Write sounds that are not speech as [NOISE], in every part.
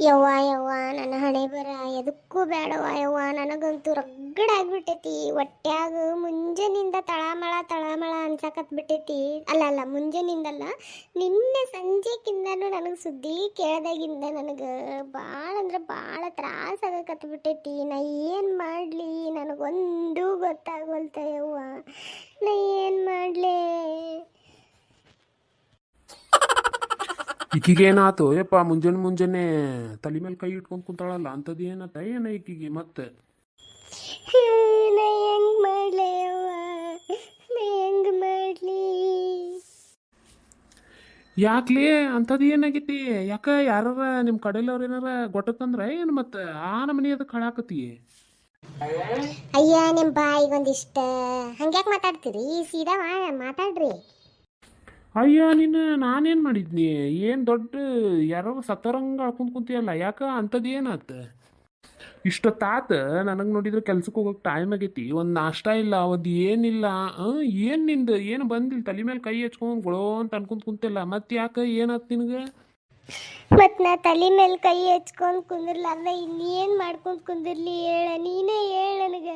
ಯವ್ವ ಯವ್ವ, ನನ್ನ ಹಣೆ ಬರ. ಎದಕ್ಕೂ ಬೇಡವ ಯವ್ವ. ನನಗಂತೂ ರಗ್ಗಡಾಗ್ಬಿಟ್ಟೈತಿ ಹೊಟ್ಯಾಗ ಮುಂಜಾನಿಂದ ತಳಮಳ ತಳಮಳ ಅನ್ಸಕತ್ ಬಿಟ್ಟೈತಿ. ಅಲ್ಲ ಅಲ್ಲ, ಮುಂಜಾನಿಂದಲ್ಲ. ನಿನ್ನೆ ಸಂಜೆಕಿಂದನೂ ನನಗೆ ಸುದ್ದಿ ಕೇಳ್ದಾಗಿಂದ ನನಗೆ ಭಾಳ ಅಂದ್ರೆ ಭಾಳ ತ್ರಾಸ ಆಗಕತ್ ಬಿಟ್ಟೈತಿ. ನಾ ಏನು ಮಾಡಲಿ? ನನಗೊಂದು ಗೊತ್ತಾಗೋಲ್ತ ಯವ್ವ. ನಾ ಏನು ಮಾಡಲಿ? ಈಕಿಗೆ ಏನಾತು ಯಪ್ಪ ಮುಂಜಾನೆ ಮುಂಜಾನೆ ತಲೆ ಮೇಲೆ ಕೈ ಇಟ್ಕೊಂಡು ಕುಂತಾಳಲ್ಲ ಅಂಥದ್ದು ಏನತ್ತ ಏನ ಈಕಿಗೆ ಮತ್ತೆ? ಯಾಕ್ಲಿ? ಅಂಥದ್ದು ಏನಾಗೈತಿ? ಯಾಕ ಯಾರ ನಿಮ್ಮ ಕಡೆಯಲ್ಲವ್ರ ಏನಾರ ಗೊಟ್ಟತಂದ್ರೆ ಏನು ಮತ್ತೆ? ಆ ನಮನಿ ಅದಕ್ಕೆ ಹಾಳಾಕತಿ ಅಯ್ಯ ನಿಮ್ಮ ಬಾಯಿಗೊಂದಿಷ್ಟ. ಹಂಗ್ಯಾಕೆ ಮಾತಾಡ್ತೀರಿ? ಸೀದಾ ಮಾತಾಡ್ರಿ. ಅಯ್ಯ, ನಿನ್ನ ನಾನೇನು ಮಾಡಿದ್ನಿ? ಏನು ದೊಡ್ಡ ಯಾರೋ ಸತ್ತರಂಗ ಅಳ್ಕೊಂಡ್ ಕುಂತಿಯಲ್ಲ, ಯಾಕ ಅಂಥದ್ದು ಏನಾತ? ಇಷ್ಟೊತ್ತಾತ ನನಗೆ ನೋಡಿದ್ರೆ ಕೆಲ್ಸಕ್ಕೆ ಹೋಗೋಕೆ ಟೈಮ್ ಆಗೈತಿ. ಒಂದು ನಾಷ್ಟ ಇಲ್ಲ ಒಂದು ಏನಿಲ್ಲ ಏನು ನಿಂದು? ಏನು ಬಂದಿಲ್ಲ ತಲೆ ಮೇಲೆ ಕೈ ಹಚ್ಕೊಂಡು ಗೊಳೋ ಅಂತ ಅನ್ಕೊಂತ ಕುಂತಿಲ್ಲ. ಮತ್ತೆ ಯಾಕೆ ಏನಾಯ್ತು ನಿನಗೆ? ಮತ್ ನಾ ತಲೆ ಮೇಲೆ ಕೈ ಹಚ್ಕೊಂಡ್ ಕುಂದಿರ್ಲಾರ್ದ ಇನ್ನೇನ್ ಮಾಡ್ಕೊಂಡ್ ಕುಂದಿರ್ಲಿ ಹೇಳ? ನೀನೇ ಹೇಳ ನನಗೆ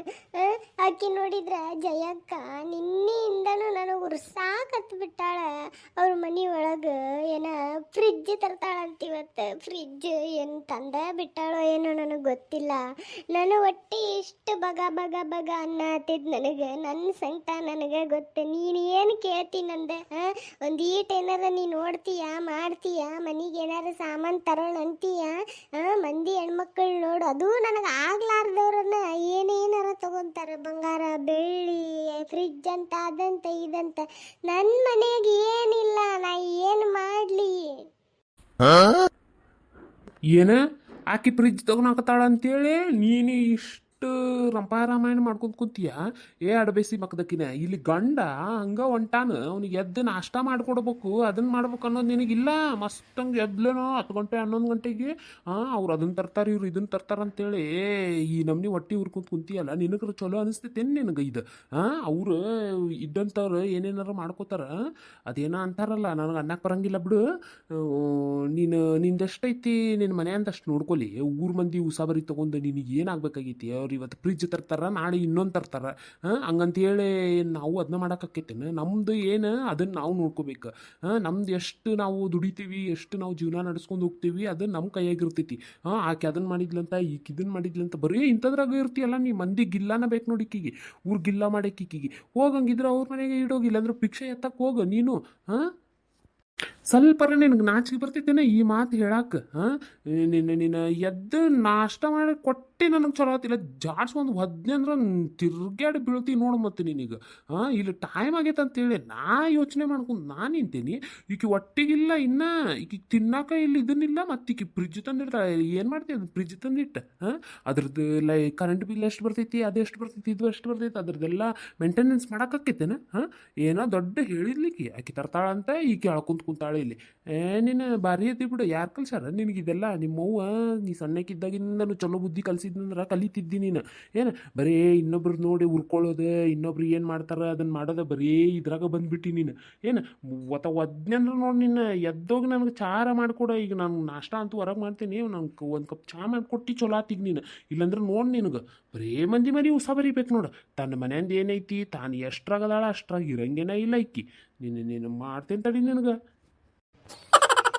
ಆಕಿ ನೋಡಿದ್ರ ಜಯಕ್ಕ ನಿನ್ನೆಯಿಂದನೂ ನನಗೆ ಉರ್ಸಾಕತ್ ಬಿಟ್ಟಾಳ ಅವ್ರ ಮನೆ ಒಳಗ ಏನ ಫ್ರಿಜ್ ತರ್ತಾಳಂತ ಇವತ್ತು. ಫ್ರಿಜ್ ಏನು ತಂದ ಬಿಟ್ಟಾಳೋ ಏನೋ ನನಗೆ ಗೊತ್ತಿಲ್ಲ. ನಾನು ಒಟ್ಟಿ ಇಷ್ಟು ಬಗ ಬಗ ಬಗ ಅನ್ನತ್ತಿದ್ ನನಗೆ. ನನ್ನ ಸಂಕಟ ನನಗೆ ಗೊತ್ತು. ನೀನು ಏನು ಕೇಳ್ತಿ ನಂದೆ? ಒಂದು ಈಟ್ ಏನಾರ ನೀ ನೋಡ್ತೀಯ, ಮಾಡ್ತೀಯ? ಮನೆಗೆ ಏನಾರ ಸಾಮಾನು ತರೋಣ ಅಂತೀಯ? ಮಂದಿ ಹೆಣ್ಮಕ್ಳು ನೋಡು, ಅದು ನನಗೆ ಆಗ್ಲಾರ್ದವ್ರನ್ನ ಏನೇನಾರ ತಗೊಂತಾರೆ ಬಂಗಾರ ಬೆಳ್ಳಿ ಫ್ರಿಜ್ ಅಂತ ಅದಂತ ಇದಂತ. ನನ್ನ ಮನೆಗೆ ಏನಿಲ್ಲ ನಾ ಏನು ಮಾಡಲಿ? ಏನ? ಆಕಿ ಫ್ರಿಜ್ ತಗೊಂಡಾಕತ್ತಾಳ ಅಂತೇಳಿ ನೀನು ಇಷ್ಟು ರಂಪ ರಾಮಾಯಣ ಮಾಡ್ಕೊಂತ ಕುಂತೀಯ? ಏ ಅಡಬೇಸಿ ಮಕ್ಕದಕ್ಕಿನ ಇಲ್ಲಿ ಗಂಡ ಹಂಗ ಹೊಂಟಾನ, ಅವ್ನಿಗೆ ಎದ್ದು ನಾಷ್ಟ ಮಾಡ್ಕೊಡ್ಬೇಕು ಅದನ್ನ ಮಾಡ್ಬೇಕು ಅನ್ನೋದು ನಿನಗಿಲ್ಲ? ಮಸ್ತಂಗೆ ಎದ್ಲೇನೋ ಹತ್ತು ಗಂಟೆ, ಹನ್ನೊಂದು ಗಂಟೆಗೆ ಹಾಂ ಅವ್ರು ಅದನ್ನ ತರ್ತಾರೆ, ಇವ್ರು ಇದನ್ನ ತರ್ತಾರೆ ಅಂತೇಳಿ ಈ ನಮ್ನಿ ಹೊಟ್ಟಿ ಉರ್ಕೊಂತ ಕುಂತಿಯಲ್ಲ, ನಿನಗ್ರ ಚಲೋ ಅನಿಸ್ತೈತೇನು ನಿನಗೆ ಇದು? ಹಾಂ ಅವರು ಇದ್ದಂಥವ್ರು ಏನೇನಾರ ಮಾಡ್ಕೋತಾರ? ಅದೇನೋ ಅಂತಾರಲ್ಲ, ನನಗೆ ಅನ್ನಕ್ಕೆ ಬರಂಗಿಲ್ಲ ಬಿಡು. ನೀನು, ನಿಂದೆಷ್ಟೈತಿ ನಿನ್ನ ಮನೆ ಅಂತಷ್ಟು ನೋಡ್ಕೊಲಿ ಊರ್ ಮಂದಿ ಉಸಾಬರಿ ತೊಗೊಂಡು ನಿನಗೆ ಏನಾಗಬೇಕಾಗೈತಿ ಅವ್ರು ಇವತ್ತು ಫ್ರಿಜ್ ತರ್ತಾರ, ನಾಳೆ ಇನ್ನೊಂದು ತರ್ತಾರ. ಹಂಗಂತೇಳಿ ನಾವು ಅದನ್ನ ಮಾಡೋಕ್ಕಾಕೈತೇನೆ ನಮ್ದು ಏನು ಅದನ್ನು ನಾವು ನೋಡ್ಕೋಬೇಕು. ನಮ್ದು ಎಷ್ಟು ನಾವು ದುಡಿತೀವಿ, ಎಷ್ಟು ನಾವು ಜೀವನ ನಡೆಸ್ಕೊಂಡು ಹೋಗ್ತೀವಿ, ಅದು ನಮ್ಮ ಕೈಯಾಗಿರ್ತೈತಿ. ಹಾಂ, ಆಕೆ ಅದನ್ನು ಮಾಡಿದ್ಲಂತ, ಈಕೆ ಇದನ್ನು ಮಾಡಿದ್ಲಂತ, ಬರೀ ಇಂಥದ್ರಾಗ ಇರ್ತೀಯಲ್ಲ ನೀ, ಮಂದಿ ಗಿಲ್ಲಾನ ಬೇಕು ನೋಡಿ ಈಕಿಗೆ. ಊರು ಗಿಲ್ಲ ಮಾಡಕ್ಕೆ ಈಕಿಗೆ. ಹೋಗಂಗಿದ್ರೆ ಅವ್ರ ಮನೆಗೆ ಇಡೋಗಿಲ್ಲ, ಅಂದ್ರೆ ಭಿಕ್ಷೆ ಎತ್ತಕ್ಕೆ ಹೋಗ ನೀನು. ಹಾಂ? ಸ್ವಲ್ಪರ ನಿನಗೆ ನಾಚಿಕೆ ಬರ್ತೈತೇನೆ ಈ ಮಾತು ಹೇಳಕ್ಕೆ ಹಾಂ? ನಿನ್ನ ನಿನ್ನ ಎದ್ದು ನಾಷ್ಟ ಮಾಡಿ ಕೊಟ್ಟು ನನಗೆ ಚಲೋ ಆತಿಲ್ಲ ಜಾಡ್ಸ್ಕೊಂಡು ಹೊದ್ನೆ ಅಂದ್ರೆ ತಿರ್ಗ್ಯಾಡಿ ಬೀಳ್ತಿ ನೋಡು ಮತ್ತೆ ನಿನಗೆ. ಹಾಂ, ಇಲ್ಲಿ ಟೈಮ್ ಆಗೈತೆ ಅಂತೇಳಿ ನಾ ಯೋಚನೆ ಮಾಡ್ಕೊಂಡು ನಾನು ನಿಂತೀನಿ. ಈಕೆ ಒಟ್ಟಿಗಿಲ್ಲ ಇನ್ನ, ಈಕೆ ತಿನ್ನಾಕ ಇಲ್ಲಿ ಇದನ್ನಿಲ್ಲ, ಮತ್ತು ಈಕೆ ಫ್ರಿಜ್ ತಂದಿರ್ತಾಳೆ ಏನು ಮಾಡ್ತೀವಿ ಅದು ಫ್ರಿಜ್ ತಂದಿಟ್ಟು, ಹಾಂ? ಅದ್ರದ್ದು ಕರೆಂಟ್ ಬಿಲ್ ಎಷ್ಟು ಬರ್ತೈತಿ ಅದೆಷ್ಟು ಬರ್ತೈತಿ, ಇದು ಎಷ್ಟು ಬರ್ತೈತಿ, ಅದ್ರದ್ದೆಲ್ಲ ಮೇಂಟೆನೆನ್ಸ್ ಮಾಡೋಕ್ಕಾಕೈತೇನ ಹಾಂ? ಏನೋ ದೊಡ್ಡ ಹೇಳಿದ್ಲಿಕ್ಕೆ ಆಕೆ ತರ್ತಾಳಂತ ಈಕೆ ಅಳ್ಕೊಂತ ಕುಂತಾಳೆ. ಇಲ್ಲಿ. ಏ, ನೀನು ಭಾರಿ ಐತಿ ಬಿಡು, ಯಾರು ಕಲ್ಸ್ಯಾರ? ನಿನಗೆ ಇದೆಲ್ಲ? ನಿಮ್ಮವ್ವ, ನೀ ಸಣ್ಣಕ್ಕಿದ್ದಾಗಿಂದನು ಚಲೋ ಬುದ್ಧಿ ಕಲ್ಸಿದ್ನಂದ್ರೆ ಕಲಿತಿದ್ದಿ ನೀನು. ಏನು? ಬರೀ ಇನ್ನೊಬ್ರು ನೋಡಿ ಉರ್ಕೊಳ್ಳೋದು, ಇನ್ನೊಬ್ರು ಏನು ಮಾಡ್ತಾರೆ ಅದನ್ನು ಮಾಡೋದು ಬರೀ ಇದ್ರಾಗ ಬಂದ್ಬಿಟ್ಟು ನೀನು. ಏನು? ಒತ್ತ ಒದ್ನಂದ್ರೆ ನೋಡಿ ನಿನ್ನ, ಎದ್ದೋಗಿ ನನಗೆ ಚಾರ ಮಾಡಿಕೊಡ, ಈಗ ನಾನು ನಾಷ್ಟ ಅಂತೂ ಹೊರಗೆ ಮಾಡ್ತೀನಿ, ನಂಗೆ ಒಂದು ಕಪ್ ಚಾ ಮಾಡಿಕೊಟ್ಟು ಚಲೋ ಆತೀಗ ನೀನು. ಇಲ್ಲಾಂದ್ರೆ ನೋಡಿ ನಿನಗೆ, ಬರೀ ಮಂದಿ ಮರಿ ಉಸ ಬರಿಬೇಕು ನೋಡು. ತನ್ನ ಮನೆಯಿಂದ ಏನೈತಿ, ತಾನು ಎಷ್ಟ್ರಾಗದಾಳ ಅಷ್ಟ್ರಾಗ ಇರಂಗೇನ ಇಲ್ಲ ಇಕ್ಕಿ ನೀನು ನೀನು ಮಾಡ್ತೇನೆ ತಡಿ ನಿನಗೆ.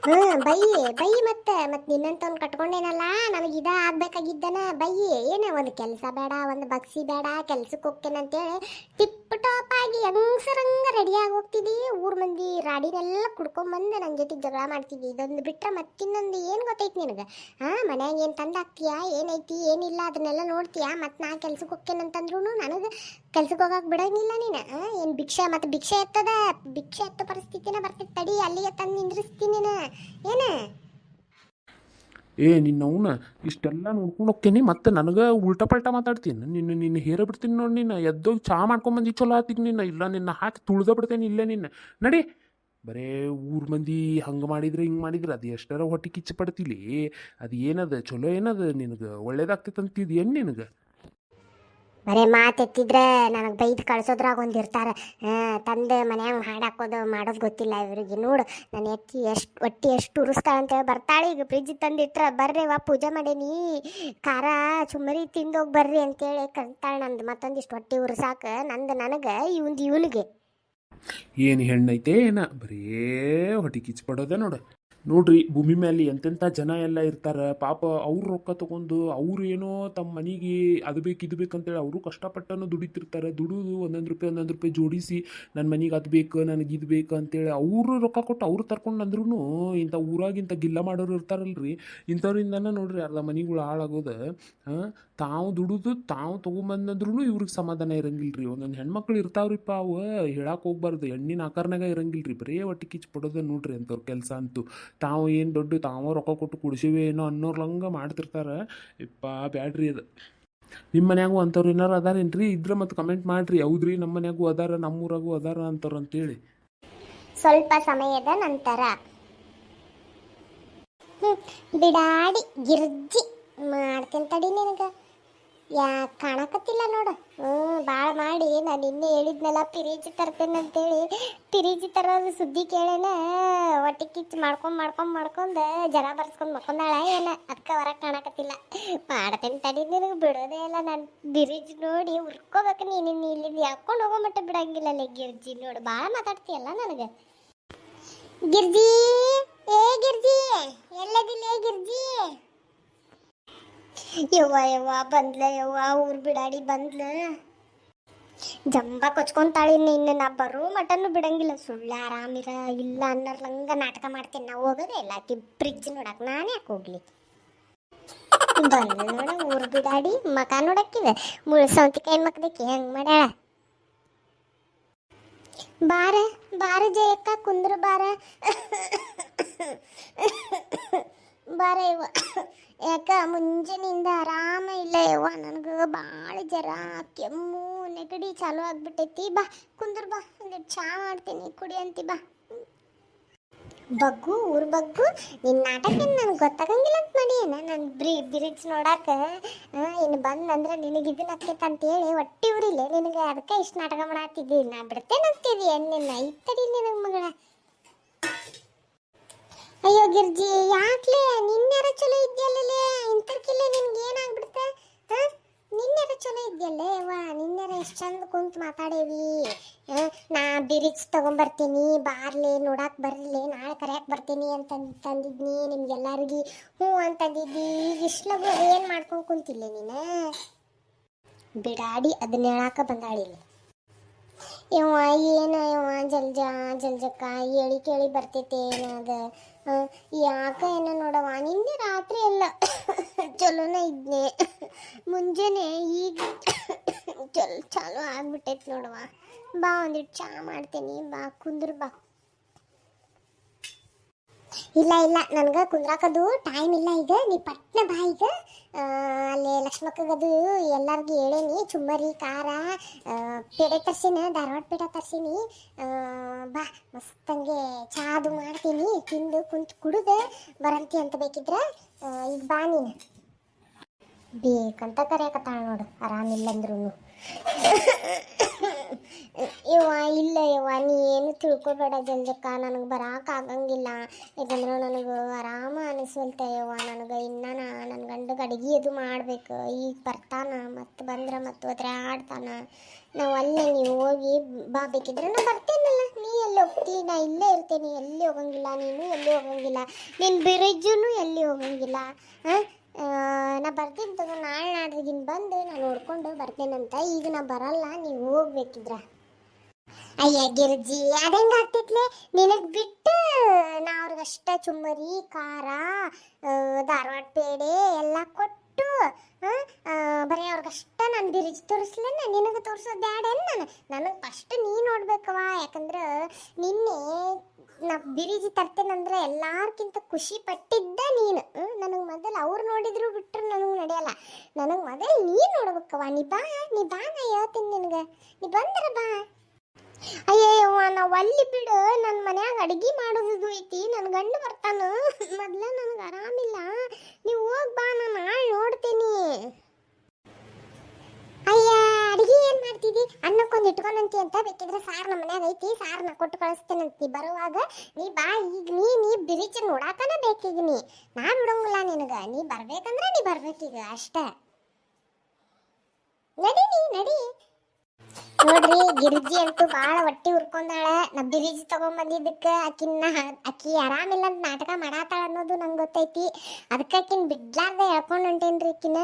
ಹ್ಮ್ ಬೈಯಿ ಬೈ ಮತ್ತೆ ಮತ್ತೆ ನಿನ್ನಂತವ್ನು ಕಟ್ಕೊಂಡೇನಲ್ಲ? ನನಗೆ ಇದ ಆಗ್ಬೇಕಾಗಿದ್ದನ ಬೈಯಿ ಏನ ಒಂದು ಕೆಲಸ ಬೇಡ, ಒಂದು ಬಗ್ಸಿ ಬೇಡ ಕೆಲ್ಸಕ್ಕೆ ಹೋಗ್ತೇನಂತೇಳಿ ಟಿಪ್ ಟಾಪ್ ಆಗಿ ಹೆಂಗಸರಂಗ ರೆಡಿ ಆಗಿ ಹೋಗ್ತಿದ್ದಿ ಊರ್ ಮಂದಿ ರಾಡಿನೆಲ್ಲ ಕುಡ್ಕೊಂಬಂದು ನನ್ನ ಜೊತೆ ಜಗಳ ಮಾಡ್ತಿದ್ದಿ ಇದೊಂದು ಬಿಟ್ರೆ ಮತ್ತಿನ್ನೊಂದು ಏನು ಗೊತ್ತೈತಿ ನಿನಗೆ? ಹಾಂ, ಮನ್ಯಾಗ ಏನು ತಂದಾಕ್ತೀಯಾ ಏನೈತಿ? ಏನಿಲ್ಲ? ಅದನ್ನೆಲ್ಲ ನೋಡ್ತೀಯಾ? ಮತ್ತು ನಾ ಕೆಲ್ಸಕ್ಕೆ ಹೋಗ್ತೇನಂತಂದ್ರೂ ನನಗೆ ಕೆಲ್ಸಕ್ಕೆ ಹೋಗಕ್ಕೆ ಬಿಡಂಗಿಲ್ಲ ನೀನು. ಏನು ಭಿಕ್ಷೆ, ಮತ್ತು ಭಿಕ್ಷೆ ಎತ್ತದ? ಭಿಕ್ಷೆ ಎತ್ತ ಪರಿಸ್ಥಿತಿನ ಬರ್ತೈತೆ ತಡಿ ಅಲ್ಲಿಗೆ ತಂದು ನಿಂದ್ರಿಸ್ತೀನಿ ಏನ? ಏ, ನಿನ್ನ ಅವನ, ಇಷ್ಟೆಲ್ಲ ನೋಡ್ಕೊಂಡು ಹೋಗ್ತೀನಿ, ಮತ್ತೆ ನನಗೆ ಉಲ್ಟಾ ಪಲ್ಟಾ ಮಾತಾಡ್ತೀನಿ. ನಿನ್ನ ನಿನ್ನ ಹೇರ ಬಿಡ್ತೀನಿ ನೋಡಿ ನಿನ್ನ ಎದ್ದೋಗಿ ಚಾ ಮಾಡ್ಕೊಂಬಂದು ಚಲೋ ಆತಿಗೆ ನಿನ್ನ ಇಲ್ಲ ನಿನ್ನ ಹಾಕಿ ತುಳ್ದ ಬಿಡ್ತೇನೆ ಇಲ್ಲೇ ನಿನ್ನ ನಡಿ. ಬರೇ ಊರ್ ಮಂದಿ ಹಂಗೆ ಮಾಡಿದ್ರೆ ಹಿಂಗೆ ಮಾಡಿದ್ರೆ ಅದು ಎಷ್ಟರ ಹೊಟ್ಟೆ ಕಿಚ್ಚು ಪಡ್ತಿಲಿ? ಅದು ಏನದ, ಚಲೋ ಏನದ ನಿನಗೆ? ಒಳ್ಳೇದಾಗ್ತೈತೆ ಅಂತಿದ್ಯೇನು ನಿನಗೆ? ಬರೇ ಮಾತೆತ್ತಿದ್ರೆ ನನಗೆ ಬೈದು ಕಳ್ಸೋದ್ರಾಗ ಒಂದು ಇರ್ತಾರೆ. ತಂದೆ ಮನ್ಯಾಗ ಹಾಕೋದು ಮಾಡೋದು ಗೊತ್ತಿಲ್ಲ ಇವ್ರಿಗೆ. ನೋಡು ನನ್ನ ಎತ್ತಿ ಎಷ್ಟು, ಒಟ್ಟಿ ಎಷ್ಟು ಉರಿಸ್ತಾಳೆ ಅಂತೇಳಿ ಬರ್ತಾಳೆ. ಈಗ ಫ್ರಿಜ್ ತಂದಿಟ್ರೆ, ಬರ್ರಿ ವಾ, ಪೂಜೆ ಮಾಡೇನಿ. ಖಾರ ಚುಮ್ಮರಿ ತಿಂದೋಗಿ ಬರ್ರಿ ಅಂತೇಳಿ ಕಂತಾಳೆ ನಂದು. ಮತ್ತೊಂದಿಷ್ಟು ಹೊಟ್ಟೆ ಉರ್ಸಾಕ ನಂದು ನನಗೆ ಇವಂದು ಇವನಿಗೆ. ಏನು ಹೆಣ್ಣೈತೆ ಏನ ಬರೇ ಹೊಟ್ಟೆ ಕಿಚ್ಚು ಪಡೋದೆ ನೋಡು. ನೋಡ್ರಿ, ಭೂಮಿ ಮೇಲೆ ಎಂತೆಂಥ ಜನ ಎಲ್ಲ ಇರ್ತಾರೆ, ಪಾಪ ಅವ್ರು ರೊಕ್ಕ ತಗೊಂಡು ಅವ್ರು ಏನೋ ತಮ್ಮ ಮನೆಗೆ ಅದು ಬೇಕು ಇದು ಬೇಕಂತೇಳಿ ಅವರು ಕಷ್ಟಪಟ್ಟನು ದುಡಿತಿರ್ತಾರೆ. ದುಡಿದು ಒಂದೊಂದು ರೂಪಾಯಿ ಒಂದೊಂದು ರೂಪಾಯಿ ಜೋಡಿಸಿ ನನ್ನ ಮನೆಗೆ ಅದು ಬೇಕು, ನನಗೆ ಇದು ಬೇಕು ಅಂತೇಳಿ ಅವರು ರೊಕ್ಕ ಕೊಟ್ಟು ಅವ್ರು ತರ್ಕೊಂಡು ಅಂದ್ರೂ ಇಂಥ ಊರಾಗಿಂಥ ಗಿಲ್ಲ ಮಾಡೋರು ಇರ್ತಾರಲ್ರಿ. ಇಂಥವ್ರಿಂದನೇ ನೋಡ್ರಿ ಅರ್ಧ ಮನೆಗಳು ಹಾಳಾಗೋದು ತಾವು ದುಡಿದು ತಾವು ತೊಗೊಂಬಂದಂದ್ರೂ ಇವ್ರಿಗೆ ಸಮಾಧಾನ ಇರಂಗಿಲ್ಲ ರೀ ಒಂದೊಂದು ಹೆಣ್ಮಕ್ಳು ಇರ್ತಾವ್ರಿಪ್ಪ ಅವು ಹೇಳಕ್ಕೆ ಹೋಗ್ಬಾರ್ದು, ಹೆಣ್ಣಿನ ಆಕಾರನಾಗ ಇರಂಗಿಲ್ಲ ರೀ ಬರೀ ಹೊಟ್ಟೆ ಕಿಚ್ಚು ಪಡೋದು ನೋಡ್ರಿ ಅಂಥವ್ರ ಕೆಲಸ ಅಂತೂ. ತಾವು ಏನು ದೊಡ್ಡ, ತಾವು ರೊಕ್ಕ ಕೊಟ್ಟು ಕುಡಿಸಿವೆ ಏನೋ ಅನ್ನೋರ್ಲಂಗ ಮಾಡ್ತಿರ್ತಾರೆ. ಇಪ್ಪ, ಬ್ಯಾಡ್ರಿ ಅದು. ನಿಮ್ಮ ಮನ್ಯಾಗೂ ಅಂಥವ್ರು ಏನಾರು ಅದಾರೇನ್ರಿ? ಇದ್ರೆ ಮತ್ತೆ ಕಮೆಂಟ್ ಮಾಡಿರಿ. ಹೌದ್ರಿ ನಮ್ಮ ಮನ್ಯಾಗೂ ಅದಾರ ನಮ್ಮೂರಾಗೂ ಅದಾರ ಅಂತಾರ ಅಂತೇಳಿ. ಸ್ವಲ್ಪ ಸಮಯದ ನಂತರ. ಬಿಡಾಡಿ, ಗಿರ್ಜಿ ಮಾಡ್ತೀನಿ ತಡಿ ನಿನಗೆ. ಯಾ, ಕಾಣಕತ್ತಿಲ್ಲ ನೋಡು. ಹ್ಞೂ ಭಾಳ ಮಾಡಿ. ನಾನು ನಿನ್ನೆ ಹೇಳಿದ್ನಲ್ಲ ಪಿರೀಜಿ ತರ್ತೇನೆ ಅಂತೇಳಿ. ಪಿರೀಜಿ ತರೋದು ಸುದ್ದಿ ಕೇಳೇನ, ಹೊಟ್ಟೆ ಕಿಚ್ಚು ಮಾಡ್ಕೊಂಡು ಮಾಡ್ಕೊಂಡು ಮಾಡ್ಕೊಂಡು ಜರ ಬರ್ಸ್ಕೊಂಡು ಮಕ್ಕೊಂದಾಳ ಏನ? ಅಕ್ಕ ಹೊರಗೆ ಕಾಣಕತ್ತಿಲ್ಲ. ಮಾಡ್ತೇನೆ ತಡಿ ನಿನಗೆ, ಬಿಡೋದೇ ಇಲ್ಲ ನಾನು. ಬಿರಿಜ್ ನೋಡಿ ಉರ್ಕೋಬೇಕು ನೀನು. ಇಲ್ಲಿಂದ ಯಾಕೊಂಡು ಹೋಗೋ ಮಟ್ಟ ಬಿಡಂಗಿಲ್ಲ ಲೇ ಗಿರ್ಜಿ. ನೋಡು ಭಾಳ ಮಾತಾಡ್ತೀಯಲ್ಲ ನನಗೆ. ಗಿರ್ಜಿ, ಏ ಗಿರ್ಜಿ, ಎಲ್ಲದಿಲ್ಲ, ಏ ಗಿರ್ಜಿ? ಯವ್ವ ಯವ್ವ, ಬಂದ್ಲ, ಯವ್ವ, ಊರ್ ಬಿಡಾಡಿ ಬಂದ್ಲ. ಜಂಬ ಕೊಚ್ಕೊಂತಾಳಿ ಇನ್ನು ನಾ ಬರೋ ಮಟನ್ನು ಬಿಡಂಗಿಲ್ಲ. ಸುಳ್ಳ ಆರಾಮಿರ ಇಲ್ಲ ಅನ್ನರ್ಲಂಗ ನಾಟಕ ಮಾಡ್ತೀನಿ. ನಾವು ಹೋಗೋದೇ ಇಲ್ಲ. ಆಕಿ ಫ್ರಿಜ್ ನೋಡಕ್ ನಾನೇ ಯಾಕೆ ಹೋಗ್ಲಿ? ಬಂದ ನೋಡ, ಊರ್ ಬಿಡಾಡಿ ಮಕ ನೋಡಕ್ಕಿದೆ ಮುಳ್ಸೌಂತಿಕಾಯಿ ಮಕ್ಕದಕ್ಕೆ ಹೆಂಗ್ ಮಾಡ್ಯಾಳ? ಬಾರ ಬಾರ ಜಯಕ್ಕ ಕುಂದ್ರ ಬಾರ. ಬಾರ ಇವ ಯಾಕ, ಮುಂಜಾನಿಂದ ಆರಾಮ ಇಲ್ಲ ಯವ್ವ ನನಗೆ ಭಾಳ ಜರ ಕೆಮ್ಮು, ನೆಗಡಿ ಚಾಲು ಆಗ್ಬಿಟ್ಟೈತಿ. ಬಾ, ಕುಂದ್ರ ಬಾ ಒಂದು ಚಾ ಮಾಡ್ತೀನಿ. ಕುಡಿ ಅಂತಿ, ಬಾ. ಬಗ್ಗು, ಊರ್ ಬಗ್ಗು ನಿನ್ನ ನಾಟಕ ನನಗೆ ಗೊತ್ತಾಗಂಗಿಲ್ಲ ಅಂತ ಮಾಡಿ ನಾನು ಬ್ರಿ, ಬ್ರಿಡ್ಜ್ ನೋಡಾಕ ಇನ್ನು ಬಂದಂದ್ರೆ ನಿನಗೆ ಇದನ್ನ ಆಕೈತೆ ಅಂತೇಳಿ ಹೊಟ್ಟಿ ಉರಿಲೆ. ನಿನಗೆ ಅದಕ್ಕೆ ಇಷ್ಟು ನಾಟಕ ಮಾಡಾತಿದ್ದೀನಿ ನಾ ಬಿಡ್ತೇನೆ ಅಂತಿದ್ದಿ ನಿನ್ನ ಇತ್ತಡಿ ನಿನಗೆ ಮಗಳ. ಅಯ್ಯೋ ಗಿರ್ಜಿ, ಯಾಕ್ಲೆ? ನಿನ್ನೆರ ಚಲೋ ಇದ್ಯಲ್ಲೇ ಇಂತರ್ಕಿಲ್ಲ ನಿನ್ಗೆ ಏನಾಗ್ಬಿಡ್ತೆ ಹಾ? ನಿನ್ನೆರ ಚಲೋ ಇದ್ಯಲ್ಲೇ? ವಾ ನಿನ್ನೆರ ಎಷ್ಟು ಚಂದ ಕುಂತ ಮಾತಾಡೇವಿ. ನಾ ಬಿರಿಕ್ಸ್ ತಗೊಂಬರ್ತೀನಿ, ಬಾರ್ಲೆ ನೋಡಾಕ್ ಬರ್ಲಿ, ನಾಳೆ ಕರೆಯಕ್ ಬರ್ತೀನಿ ಅಂತ ತಂದಿದ್ನಿ ನಿಮ್ಗೆಲ್ಲರಿಗೆ. ಹ್ಞೂ ಅಂತಂದಿದ್ದಿ, ಈಗ ಇಷ್ಟ್ಲಗು ಏನು ಮಾಡ್ಕೊಂಡು ಕುಂತಿಲ್ಲ ನೀನು? ಬಿಡಾಡಿ ಅದನ್ನ ಹೇಳಾಕ ಬಂದಾಳಿಲ್ಲ ಯವ್ವ, ಏನ ಇವ ಜಲ್ಜ ಜಲ್ಜಕ್ಕ ಹೇಳಿ ಕೇಳಿ ಬರ್ತೈತೆ ಏನದ? ಯಾಕ ಏನ ನೋಡವ್ವ, ನಿನ್ನೆ ರಾತ್ರಿ ಎಲ್ಲ ಚಲೋನ ಇದ್ನೆ. ಮುಂಜಾನೆ ಈಗ ಚಲ್ ಚಾಲು ಆಗ್ಬಿಟ್ಟೈತೆ ನೋಡವ್ವ. ಬಾ ಒಂದಿಟ್ಟು ಚಾ ಮಾಡ್ತೀನಿ, ಬಾ, ಕುಂದ್ರ ಬಾ. ಇಲ್ಲ ಇಲ್ಲ. ನನಗೆ ಕುಂದ್ರಾಕದು ಟೈಮ್ ಇಲ್ಲ ಈಗ. ನೀ ಪಟ್ನ ಬಾ ಈಗ. ಅಲ್ಲಿ ಲಕ್ಷ್ಮಕ್ಕಗದು ಎಲ್ಲರಿಗೂ ಹೇಳೇನಿ. ಚುಮ್ಮರಿ, ಖಾರ ಪೇಡೆ ತರ್ಸಿನ, ಧಾರವಾಡ ಪೇಡ ತರ್ಸೀನಿ. ಬಾ ಮಸ್ತಂಗೆ ಚಾದು ಮಾಡ್ತೀನಿ. ತಿಂದು ಕುಂತು ಕುಡಿದು ಬರಂತಿ ಅಂತ ಬೇಕಿದ್ರೆ ಈಗ ಬಾ ನೀನು. ಬೇಕಂತ ಕರೆಯಕತ್ತಾಳ ನೋಡು. ಆರಾಮಿಲ್ಲಂದ್ರೂ [LAUGHS] ಯವ್ವ, ಇಲ್ಲ ಇವ ನೀ ಏನು ತಿಳ್ಕೊಬೇಡ ಜಂಜಕ್ಕ ನನಗೆ ಬರಾಕ್ ಆಗಂಗಿಲ್ಲ. ಯಾಕಂದ್ರೆ ನನಗೆ ಆರಾಮ ಅನಿಸ್ವಲ್ತ ಯವ್ವ, ನನಗೆ ಇನ್ನ ನನ್ನ ಗಂಡಗೆ ಅಡಿಗೆ ಅದು ಮಾಡ್ಬೇಕು. ಈಗ ಬರ್ತಾನ ಮತ್ತೆ ಬಂದ್ರೆ ಮತ್ತು ಹೋದ್ರೆ ಆಡ್ತಾನ. ನಾವು ಅಲ್ಲೇ ನೀವು ಹೋಗಿ ಬಾ ಬೇಕಿದ್ರೆ ನಾ ಬರ್ತೇನಲ್ಲ. ನೀ ಎಲ್ಲಿ ಹೋಗ್ತಿ? ನಾ ಇಲ್ಲೇ ಇರ್ತೇನೆ, ಎಲ್ಲಿ ಹೋಗಂಗಿಲ್ಲ? ನೀನು ಎಲ್ಲಿ ಹೋಗಂಗಿಲ್ಲ? ನಿನ್ನ ಬಿರಿಜ್ಜುನು ಎಲ್ಲಿ ಹೋಗಂಗಿಲ್ಲ? ಹಾಂ ನಾ ಬರ್ತೀನಿ ತಗೋ, ನಾಳೆ ನಾಡ್ರಿಗಿನ್ ಬಂದು ನಾನು ನೋಡ್ಕೊಂಡು ಬರ್ತೇನಂತ. ಈಗ ನಾ ಬರಲ್ಲ, ನೀವು ಹೋಗ್ಬೇಕಿದ್ರ. ಅಯ್ಯ ಗಿರ್ಜಿ, ಅದಂಗ ಆಗ್ತೈತ್ಲೆ? ನಿನಗ್ ಬಿಟ್ಟು ನಾ ಅವ್ರಿಗಷ್ಟ ಚುಮ್ಮರಿ, ಖಾರ ಧಾರವಾಡ ಪೇಡೆ ಎಲ್ಲ ಕೊಟ್ಟು ಬರೀ ಅವ್ರಿಗಷ್ಟ ನಾನು ಬಿರಿಜ್ ತೋರಿಸ್ಲೇನ, ನಿನಗೆ ತೋರಿಸೋದು ಬ್ಯಾಡೇನು ನಾನು? ನನಗೆ ಫಸ್ಟ್ ನೀ ನೋಡ್ಬೇಕವ ಯಾಕಂದ್ರೆ ನಿನ್ನೆ ನಾ ಬಿರಿಜಿ ತರ್ತೇನಂದ್ರೆ ಎಲ್ಲಾರ್ಕಿಂತ ಖುಷಿ ಪಟ್ಟಿದ್ದ ನೀನು. ನನಗೆ ಮೊದಲು ಅವ್ರು ನೋಡಿದ್ರು ಬಿಟ್ರು ನನಗೆ ನಡೆಯಲ್ಲ. ನನಗೆ ಮೊದಲು ನೀ ನೋಡ್ಬೇಕವ ನೀ ಬಾ ನೀ ಬಾ ನಾ ಹೇಳ್ತೀನಿ ನಿನಗೆ. ನೀ ಬಂದ್ರೆ ಬಾ. ಅಯ್ಯಯ್ಯವ್ವ ನಾವು ಅಲ್ಲಿ ಬಿಡು. ನನ್ನ ಮನ್ಯಾಗ ಅಡಿಗೆ ಮಾಡೋದು ಐತಿ. ನನ್ನ ಗಂಡ ಬರ್ತಾನ. ಮೊದ್ಲ ನನಗೆ ಆರಾಮಿಲ್ಲ. ನೀವು ಹೋಗಿ ಬಾ, ನಾನು ನಾಳೆ ನೋಡ್ತೀನಿ. ಅಯ್ಯ ಬರ್ತೀನಂತಿ ಅಂತ ಬೇಕಿದ್ರೆ ಸಾರ್ ನಮ್ಮ ಮನ್ಯಾಗ ಐತಿ. ಸಾರ್ ನಾ ಕೊಟ್ಟು ಕಳಿಸ್ತೇನಂತಿ. ಬರುವಾಗ ನೀ ಬಾ, ಈಗ ನೀ ನೀ ಬಿರಿಚ ನೋಡಾಕನ ಬೇಕೀಗ ನೀ ನಾ ಬಿಡಂಗಿಲ್ಲ ನಿನಗೆ. ನೀ ಬರ್ಬೇಕಂದ್ರೆ ನೀ ಬರ್ಬೇಕೀಗ ಅಷ್ಟೇ. ನಡಿ ನೀ, ನಡಿ. ನೋಡ್ರಿ, ಗಿರ್ಜಿ ಅಂತೂ ಬಾಳ ಹೊಟ್ಟಿ ಉರ್ಕೊಂಡಾಳ. ನಾ ತಗೊಂಡ್ ತಗೊಂಬಂದಿದ್ದಕ್ಕ. ಆಕಿನ್ನ ಆಕಿ ಆರಾಮಿಲ್ಲ ಅಂತ ನಾಟಕ ಮಾಡಾತಾಳ ಅನ್ನೋದು ನಂಗೆ ಗೊತ್ತೈತಿ. ಅದಕ್ಕೆ ಆಕಿನ್ ಬಿಡ್ಲಾರ್ದೆ ಹೇಳ್ಕೊಂಡು ಹೊಂಟೇನ್ರಿ ಆಕಿನ.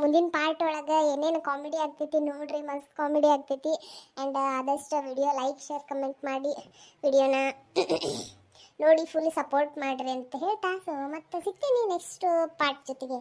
ಮುಂದಿನ ಪಾರ್ಟ್ ಒಳಗೆ ಏನೇನು ಕಾಮಿಡಿ ಆಗ್ತೈತಿ ನೋಡ್ರಿ, ಮಸ್ತ್ ಕಾಮಿಡಿ ಆಗ್ತೈತಿ. ಆ್ಯಂಡ್ ಆದಷ್ಟು ವಿಡಿಯೋ ಲೈಕ್ ಶೇರ್ ಕಮೆಂಟ್ ಮಾಡಿ ವಿಡಿಯೋನ ನೋಡಿ ಫುಲ್ ಸಪೋರ್ಟ್ ಮಾಡ್ರಿ ಅಂತ ಹೇಳ್ತಾ. ಸೊ ಮತ್ತೆ ಸಿಗ್ತೀನಿ ನೆಕ್ಸ್ಟ್ ಪಾರ್ಟ್ ಜೊತೆಗೆ.